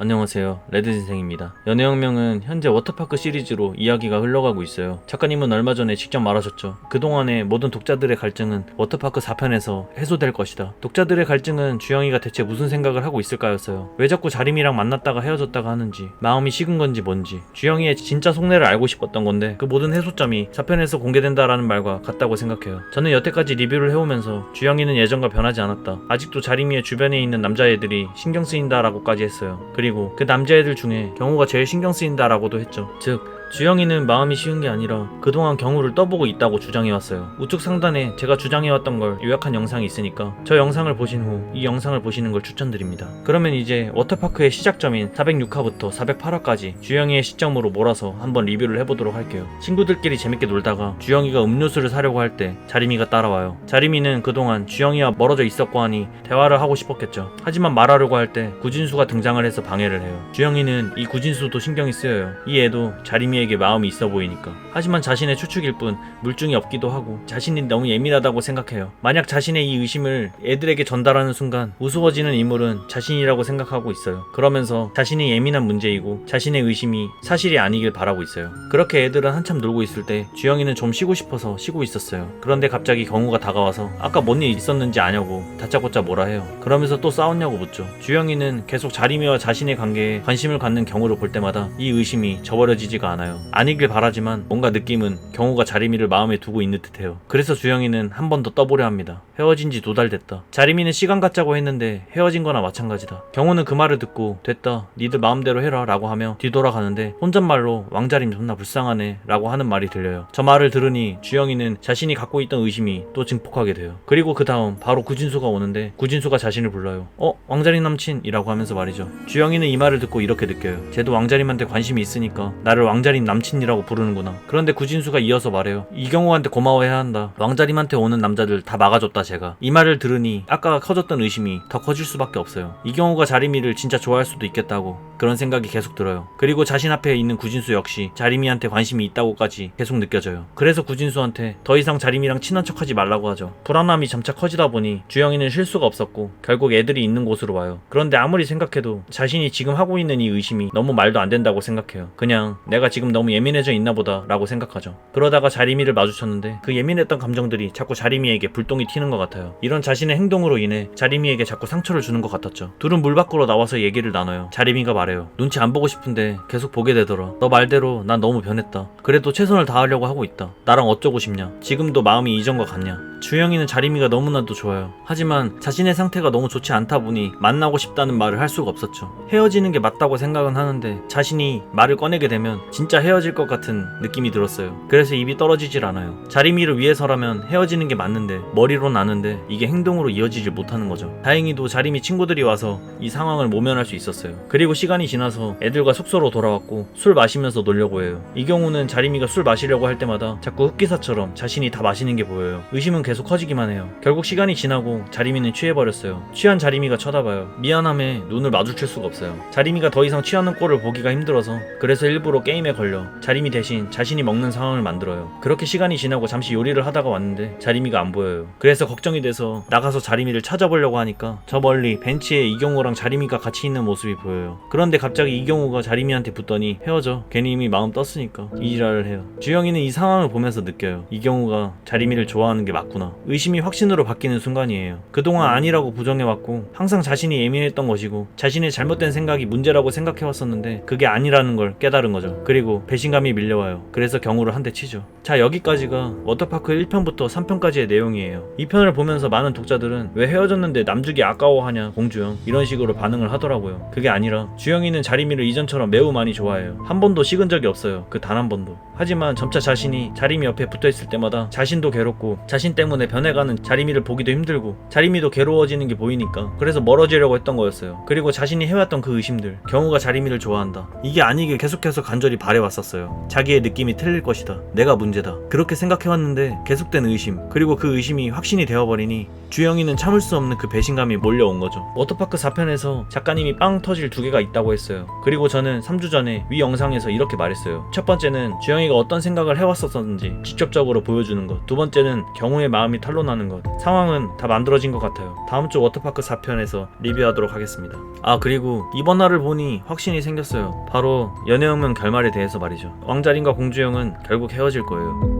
안녕하세요. 레드진생입니다. 연애혁명은 현재 워터파크 시리즈로 이야기가 흘러가고 있어요. 작가님은 얼마 전에 직접 말하셨죠. 그동안의 모든 독자들의 갈증은 워터파크 4편에서 해소될 것이다. 독자들의 갈증은 주영이가 대체 무슨 생각을 하고 있을까였어요. 왜 자꾸 자림이랑 만났다가 헤어졌다가 하는지, 마음이 식은 건지 뭔지, 주영이의 진짜 속내를 알고 싶었던 건데 그 모든 해소점이 4편에서 공개된다라는 말과 같다고 생각해요. 저는 여태까지 리뷰를 해오면서 주영이는 예전과 변하지 않았다. 아직도 자림이의 주변에 있는 남자애들이 신경 쓰인다라고까지 했어요. 그리고 그 남자애들 중에 경우가 제일 신경 쓰인다라고도 했죠. 즉 주영이는 마음이 쉬운 게 아니라 그동안 경우를 떠보고 있다고 주장해왔어요. 우측 상단에 제가 주장해왔던 걸 요약한 영상이 있으니까 저 영상을 보신 후 이 영상을 보시는 걸 추천드립니다. 그러면 이제 워터파크의 시작점인 406화부터 408화까지 주영이의 시점으로 몰아서 한번 리뷰를 해보도록 할게요. 친구들끼리 재밌게 놀다가 주영이가 음료수를 사려고 할 때 자림이가 따라와요. 자림이는 그동안 주영이와 멀어져 있었고 하니 대화를 하고 싶었겠죠. 하지만 말하려고 할 때 구진수가 등장을 해서 방해를 해요. 주영이는 이 구진수도 신경이 쓰여요. 이 애도 자림이 에게 마음이 있어 보이니까. 하지만 자신의 추측일 뿐 물증이 없기도 하고 자신이 너무 예민하다고 생각해요. 만약 자신의 이 의심을 애들에게 전달하는 순간 우스워지는 인물은 자신이라고 생각하고 있어요. 그러면서 자신이 예민한 문제이고 자신의 의심이 사실이 아니길 바라고 있어요. 그렇게 애들은 한참 놀고 있을 때 주영이는 좀 쉬고 싶어서 쉬고 있었어요. 그런데 갑자기 경우가 다가와서 아까 뭔 일 있었는지 아냐고 다짜고짜 뭐라 해요. 그러면서 또 싸웠냐고 묻죠. 주영이는 계속 자림이와 자신의 관계에 관심을 갖는 경우를 볼 때마다 이 의심이 저버려지지가 않아요. 아니길 바라지만 뭔가 느낌은 경우가 자림이를 마음에 두고 있는 듯해요. 그래서 주영이는 한 번 더 떠보려 합니다. 헤어진 지 두 달 됐다. 자림이는 시간 갖자고 했는데 헤어진 거나 마찬가지다. 경우는 그 말을 듣고 됐다. 니들 마음대로 해라 라고 하며 뒤돌아가는데 혼잣말로 왕자림 존나 불쌍하네 라고 하는 말이 들려요. 저 말을 들으니 주영이는 자신이 갖고 있던 의심이 또 증폭하게 돼요. 그리고 그 다음 바로 구진수가 오는데 구진수가 자신을 불러요. 어? 왕자림 남친이라고 하면서 말이죠. 주영이는 이 말을 듣고 이렇게 느껴요. 쟤도 왕자림한테 관심이 있으니까 나를 왕자림 남친이라고 부르는구나. 그런데 구진수가 이어서 말해요. 이경호한테 고마워해야 한다. 왕자림한테 오는 남자들 다 막아줬다 제가. 이 말을 들으니 아까 커졌던 의심이 더 커질 수밖에 없어요. 이경호가 자림이를 진짜 좋아할 수도 있겠다고 그런 생각이 계속 들어요. 그리고 자신 앞에 있는 구진수 역시 자림이한테 관심이 있다고까지 계속 느껴져요. 그래서 구진수한테 더 이상 자림이랑 친한 척하지 말라고 하죠. 불안함이 점차 커지다 보니 주영이는 쉴 수가 없었고 결국 애들이 있는 곳으로 와요. 그런데 아무리 생각해도 자신이 지금 하고 있는 이 의심이 너무 말도 안 된다고 생각해요. 그냥 내가 지금 너무 예민해져 있나 보다 라고 생각하죠. 그러다가 자림이를 마주쳤는데 그 예민했던 감정들이 자꾸 자림이에게 불똥이 튀는 것 같아요. 이런 자신의 행동으로 인해 자림이에게 자꾸 상처를 주는 것 같았죠. 둘은 물 밖으로 나와서 얘기를 나눠요. 자림이가 말해요. 눈치 안 보고 싶은데 계속 보게 되더라. 너 말대로 난 너무 변했다. 그래도 최선을 다하려고 하고 있다. 나랑 어쩌고 싶냐? 지금도 마음이 이전과 같냐? 주영이는 자림이가 너무나도 좋아요. 하지만 자신의 상태가 너무 좋지 않다 보니 만나고 싶다는 말을 할 수가 없었죠. 헤어지는 게 맞다고 생각은 하는데 자신이 말을 꺼내게 되면 진짜 헤어질 것 같은 느낌이 들었어요. 그래서 입이 떨어지질 않아요. 자림이를 위해서라면 헤어지는 게 맞는데 머리로 나는데 이게 행동으로 이어지질 못하는 거죠. 다행히도 자림이 친구들이 와서 이 상황을 모면할 수 있었어요. 그리고 시간이 지나서 애들과 숙소로 돌아왔고 술 마시면서 놀려고 해요. 이 경우는 자림이가 술 마시려고 할 때마다 자꾸 흑기사처럼 자신이 다 마시는 게 보여요. 의심은 계속 커지기만 해요. 결국 시간이 지나고 자림이는 취해버렸어요. 취한 자림이가 쳐다봐요. 미안함에 눈을 마주칠 수가 없어요. 자림이가 더 이상 취하는 꼴을 보기가 힘들어서 그래서 일부러 게임에 걸려 자림이 대신 자신이 먹는 상황을 만들어요. 그렇게 시간이 지나고 잠시 요리를 하다가 왔는데 자림이가 안 보여요. 그래서 걱정이 돼서 나가서 자림이를 찾아보려고 하니까 저 멀리 벤치에 이경호랑 자림이가 같이 있는 모습이 보여요. 그런데 갑자기 이경호가 자림이한테 붙더니 헤어져. 괜히 이미 마음 떴으니까 이 지랄을 해요. 주영이는 이 상황을 보면서 느껴요. 이경호가 자림이를 좋아하는 게 맞구나. 의심이 확신으로 바뀌는 순간이에요. 그동안 아니라고 부정해왔고 항상 자신이 예민했던 것이고 자신의 잘못된 생각이 문제라고 생각해왔었는데 그게 아니라는 걸 깨달은 거죠. 그리고 배신감이 밀려와요. 그래서 경우를 한 대 치죠. 자 여기까지가 워터파크 1편부터 3편까지의 내용이에요. 2편을 보면서 많은 독자들은 왜 헤어졌는데 남주기 아까워하냐 공주영 이런 식으로 반응을 하더라고요. 그게 아니라 주영이는 자림이를 이전처럼 매우 많이 좋아해요. 한 번도 식은 적이 없어요. 그 단 한 번도. 하지만 점차 자신이 자림이 옆에 붙어 있을 때마다 자신도 괴롭고 자신 때문에 변해가는 자림이를 보기도 힘들고 자림이도 괴로워지는 게 보이니까 그래서 멀어지려고 했던 거였어요. 그리고 자신이 해왔던 그 의심들 경우가 자림이를 좋아한다. 이게 아니길 계속해서 간절히 바래왔었어요. 자기의 느낌이 틀릴 것이다. 내가 문제다. 그렇게 생각해왔는데 계속된 의심 그리고 그 의심이 확신이 되어버리니 주영이는 참을 수 없는 그 배신감이 몰려온 거죠. 워터파크 4편에서 작가님이 빵 터질 두 개가 있다고 했어요. 그리고 저는 3주 전에 위 영상에서 이렇게 말했어요. 첫 번째는 주영이가 어떤 생각을 해왔었는지 직접적으로 보여주는 것. 두 번째는 경우의 말 마음이 탄로나는 것. 상황은 다 만들어진 것 같아요. 다음 주 워터파크 4편에서 리뷰하도록 하겠습니다. 아 그리고 이번 화를 보니 확신이 생겼어요. 바로 연애혁명 결말에 대해서 말이죠. 왕자린과 공주영은 결국 헤어질 거예요